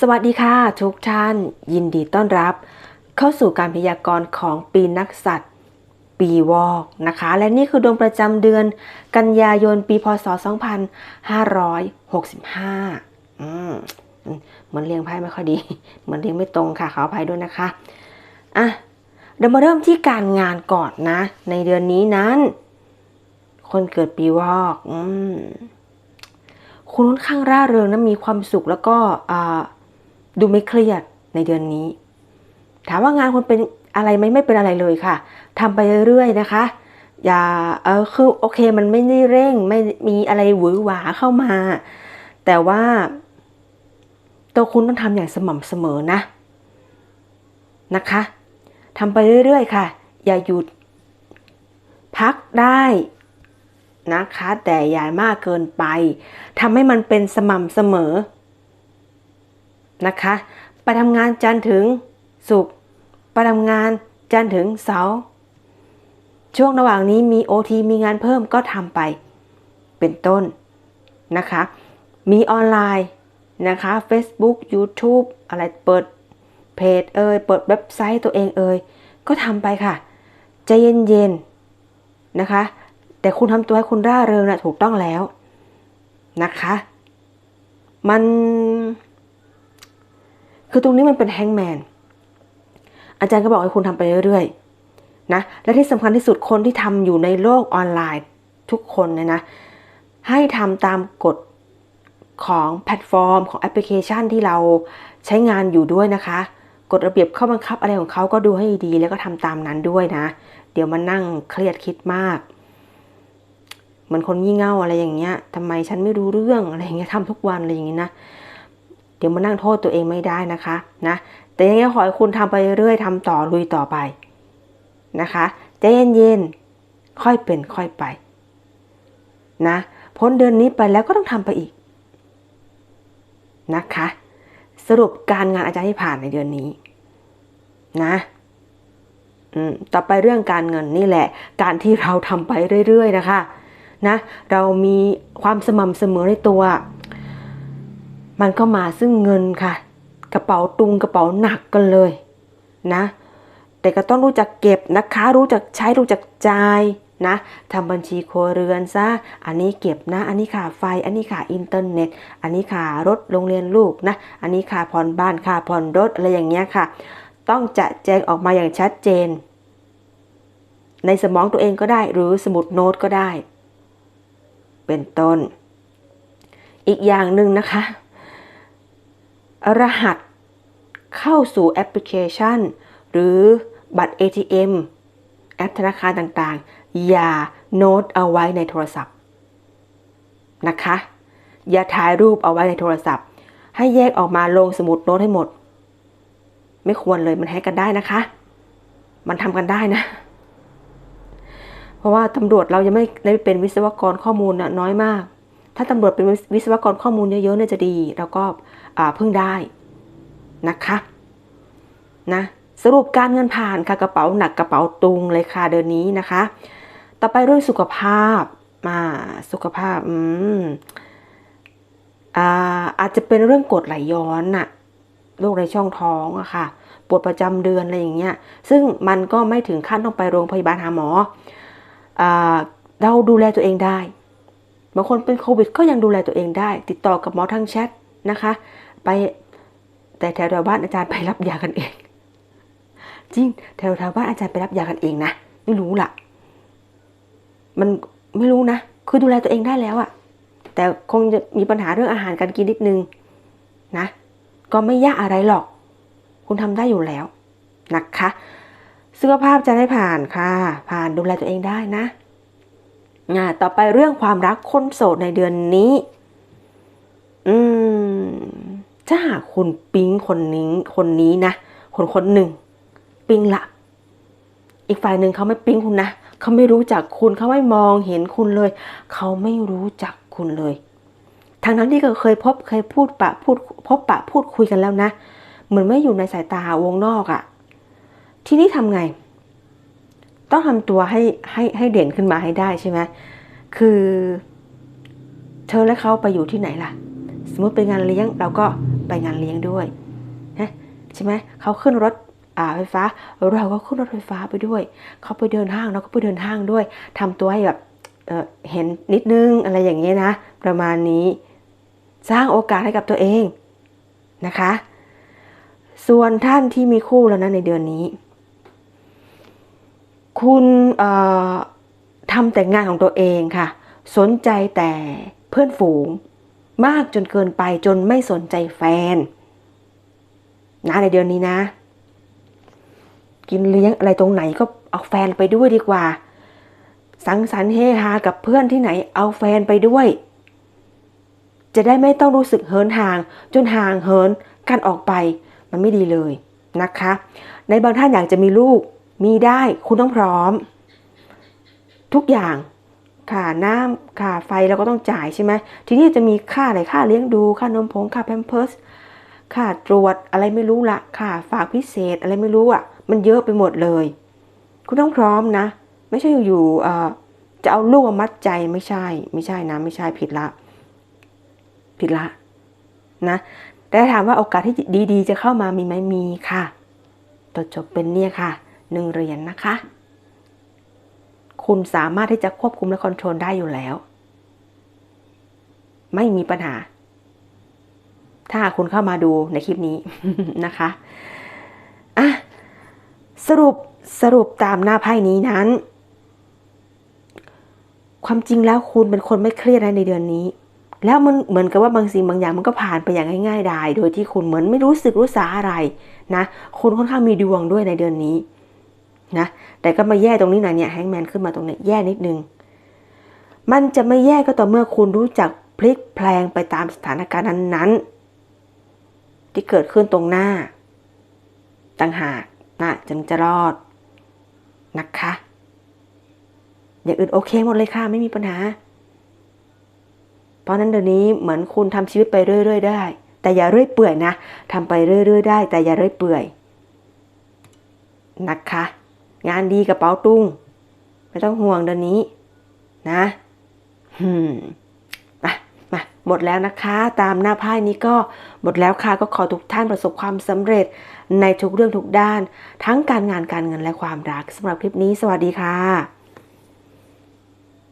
สวัสดีค่ะทุกท่าน ยินดีต้อนรับ เข้าสู่การพยากรณ์ของปีนักสัตว์ ปีวอกนะคะ และนี่คือดวงประจำเดือน กันยายนปีพศ 2565อืมเหมือนเรียงไพ่ไม่ค่อยดีเหมือนเรียงไม่ตรงค่ะขออภัยด้วยนะคะอะเรามาเริ่มที่การงานก่อนนะ ในเดือนนี้นั้น คนเกิดปีวอกอืมคุณค่อนข้างร่าเริงนะมีความสุขแล้วก็อ่า ดูไม่เครียดในเดือนนี้ ถามว่างานคุณเป็นอะไรไหมไม่เป็นอะไรเลยค่ะทำไปเรื่อยๆนะคะอย่าเออคือโอเคมันไม่ได้เร่งไม่มีอะไรหวือหวาเข้ามา แต่ว่า ตัวคุณต้องทำอย่างสม่ำเสมอนะนะคะทำไปเรื่อยๆค่ะ อย่าหยุด พักได้นะคะ แต่อย่ามากเกินไปทำให้มันเป็นสม่ำเสมอ นะคะ ไปทำงานจันทร์ถึงศุกร์ไปทำงานจันทร์ถึงเสาร์ช่วงระหว่างนี้มี OT มีงานเพิ่มก็ทำไป เป็นต้นนะคะ มีออนไลน์นะคะ Facebook YouTube อะไรเปิดเพจเอ่ยเปิดเว็บไซต์ตัวเองเอ่ยก็ทำไปค่ะใจเย็นๆนะคะ แต่คุณทำตัวให้คุณร่าเริงนะถูกต้องแล้วนะคะ มัน คือตรงนี้มันเป็นแฮงแมน อาจารย์ก็บอกให้คุณทำไปเรื่อยๆนะ และที่สำคัญที่สุดคนที่ทำอยู่ในโลกออนไลน์ทุกคนเนี่ยนะ ให้ทำตามกฎของแพลตฟอร์ม ของแอปพลิเคชันที่เราใช้งานอยู่ด้วยนะคะกฎระเบียบข้อบังคับอะไรของเขาก็ดูให้ดีแล้วก็ทำตามนั้นด้วยนะ เดี๋ยวมานั่งเครียดคิดมาก เหมือนคนงี่เง่าอะไรอย่างเงี้ยทำไมฉันไม่รู้เรื่องอะไรอย่างเงี้ยทำทุกวันอะไรอย่างเงี้ยนะ เดี๋ยวมานั่งโทษตัวเองไม่ได้นะคะนะแต่ยังไงขอให้คุณทำไปเรื่อยๆทำต่อลุยต่อไปนะคะใจเย็นๆค่อยเป็นค่อยไปนะพ้นเดือนนี้ไปแล้วก็ต้องทำไปอีกนะคะ สรุปการงานอาจารย์ที่ผ่านในเดือนนี้นะต่อไปเรื่องการเงินนี่แหละ การที่เราทำไปเรื่อยๆนะคะนะ เรามีความสม่ำเสมอในตัว มันก็มาซึ่งเงินค่ะ กระเป๋าตุงกระเป๋าหนักกันเลยนะ แต่ก็ต้องรู้จักเก็บนะคะ รู้จักใช้รู้จักจ่ายนะทำบัญชีครัวเรือนซะ อันนี้เก็บนะ อันนี้ค่าไฟ อันนี้ค่าอินเทอร์เน็ต อันนี้ค่ารถโรงเรียนลูกนะ อันนี้ค่าผ่อนบ้านค่าผ่อนรถอะไรอย่างเงี้ยค่ะ ต้องจะแจงออกมาอย่างชัดเจน ในสมองตัวเองก็ได้หรือสมุดโน้ตก็ได้ เป็นต้น อีกอย่างหนึ่งนะคะ รหัส เข้าสู่แอปพลิเคชัน หรือบัตร ATM แอปธนาคารต่างๆ อย่าโน้ตเอาไว้ในโทรศัพท์นะคะ อย่าถ่ายรูปเอาไว้ในโทรศัพท์ ให้แยกออกมาลงสมุดโน้ตให้หมด ไม่ควรเลยมันให้กันได้นะคะ มันทำกันได้นะ เพราะว่าตำรวจเรายังไม่ได้เป็นวิศวกรข้อมูลนะน้อยมาก ถ้าตำรวจเป็นวิศวกรข้อมูลเยอะๆเนี่ยจะดี แล้วก็พึ่งได้นะคะนะสรุปการเงินผ่านค่ะกระเป๋าหนักกระเป๋าตุงเลยค่ะเดือนนี้นะคะ ต่อไปเรื่องสุขภาพมาสุขภาพอืมอาอาจจะเป็นเรื่องกดไหลย้อนน่ะโรคในช่องท้องอะค่ะปวดประจำเดือนอะไรอย่างเงี้ย ซึ่งมันก็ไม่ถึงขั้นต้องไปโรงพยาบาลหาหมออาเราดูแลตัวเองได้ บางคนเป็นโควิดก็ยังดูแลตัวเองได้ ติดต่อกับหมอทางแชทนะคะ ไปแต่แถวๆบ้านอาจารย์ไปรับยากันเอง จริงแถวแถวบ้านอาจารย์ไปรับยากันเองนะไม่รู้ล่ะ มันไม่รู้นะคือดูแลตัวเองได้แล้วอะแต่คงจะมีปัญหาเรื่องอาหารการกินนิดนึงนะ ก็ไม่ยากอะไรหรอก คุณทำได้อยู่แล้วนะคะสุขภาพจะได้ผ่านค่ะ ผ่านดูแลตัวเองได้นะ อ่าต่อไปเรื่องความรักคนโสดในเดือนนี้ อืมถ้าหากคุณปิ๊งคนนี้คนนี้นะ คนคนหนึ่ง ปิ๊งละ อีกฝ่ายหนึ่งเขาไม่ปิ๊งคุณนะเขาไม่รู้จักคุณเขาไม่มองเห็นคุณเลย เขาไม่รู้จักคุณเลยทางนั้นที่เคยพบเคยพูดปะพูดพบปะพูดคุยกันแล้วนะ เหมือนไม่อยู่ในสายตาวงนอกอะ่ะ ทีนี้ทำไง ต้องทำตัวให้ให้ให้เด่นขึ้นมาให้ได้ใช่ไหมคือ เธอและเขาไปอยู่ที่ไหนล่ะ สมมติเป็นงานเลี้ยงเราก็ไปงานเลี้ยงด้วยนะใช่ไหมเขาขึ้นรถอ่าไฟฟ้า เราก็ขึ้นรถไฟฟ้าไปด้วย เขาไปเดินห้างเราก็ไปเดินห้างด้วยทำตัวให้แบบเออเห็นนิดนึงอะไรอย่างเงี้ยนะ ประมาณนี้สร้างโอกาสให้กับตัวเองนะคะ ส่วนท่านที่มีคู่แล้วนะในเดือนนี้ คุณทำแต่งานของตัวเองค่ะ สนใจแต่เพื่อนฝูง มากจนเกินไปจนไม่สนใจแฟนนะในเดือนนี้นะ กินเลี้ยงอะไรตรงไหนก็เอาแฟนไปด้วยดีกว่า สังสรรค์เฮฮากับเพื่อนที่ไหนเอาแฟนไปด้วย จะได้ไม่ต้องรู้สึกเหินห่าง จนห่างเหินกันออกไปมันไม่ดีเลยนะคะ ในบางท่านอยากจะมีลูก มีได้คุณต้องพร้อม ทุกอย่างค่าน้ำค่าไฟเราก็ต้องจ่ายใช่ไหมทีนี้จะมีค่าอะไรค่าเลี้ยงดูค่านมผงค่าแพมเพิร์สค่าตรวจอะไรไม่รู้ละค่าฝากพิเศษอะไรไม่รู้อะ มันเยอะไปหมดเลย คุณต้องพร้อมนะ ไม่ใช่อยู่ๆเอ่อจะเอาลูกมามัดใจไม่ใช่ ไม่ใช่นะไม่ใช่ผิดละ ผิดละนะแต่ถามว่าโอกาสที่ดีๆ จะเข้ามามีไหมมีค่ะตัวจบเป็นเนี่ยค่ะ หนึ่งเหรียญนนะคะ คุณสามารถที่จะควบคุมและคอนโทรลได้อยู่แล้ว ไม่มีปัญหา ถ้าคุณเข้ามาดูในคลิปนี้นะคะอะสรุปสรุปตามหน้าไพ่นี้นั้น ความจริงแล้วคุณเป็นคนไม่เครียดในเดือนนี้ แล้วมันเหมือนกับว่าบางสิ่งบางอย่างมันก็ผ่านไปอย่างง่ายๆได้โดยที่คุณเหมือนไม่รู้สึกรู้สาอะไรนะคุณค่อนข้างมีดวงด้วยในเดือนนี้ นะแต่ก็มาแย่ตรงนี้หน่อยเนี่ยแฮงแมนขึ้นมาตรงนี้แย่นิดนึง มันจะไม่แย่ก็ต่อเมื่อคุณรู้จักพลิกแพลงไปตามสถานการณ์นั้นๆ ที่เกิดขึ้นตรงหน้า ต่างหากนะจึงจะรอดนะคะ อย่างอื่นโอเคหมดเลยค่ะ ไม่มีปัญหา เพราะนั้นเดี๋ยวนี้เหมือนคุณทำชีวิตไปเรื่อยๆ ได้ แต่อย่าเรื่อยเปื่อยนะทำไปเรื่อยๆ ได้ แต่อย่าเรื่อยเปื่อยนะคะ งานดีกระเป๋าตุ้ง ไม่ต้องห่วงเดือนนี้ นะฮึมมามาหมดแล้วนะคะ ตามหน้าไพ่นี้ก็หมดแล้วค่ะก็ขอทุกท่านประสบความสำเร็จในทุกเรื่องทุกด้าน ทั้งการงานการเงินและความรักสำหรับคลิปนี้ สวัสดีค่ะ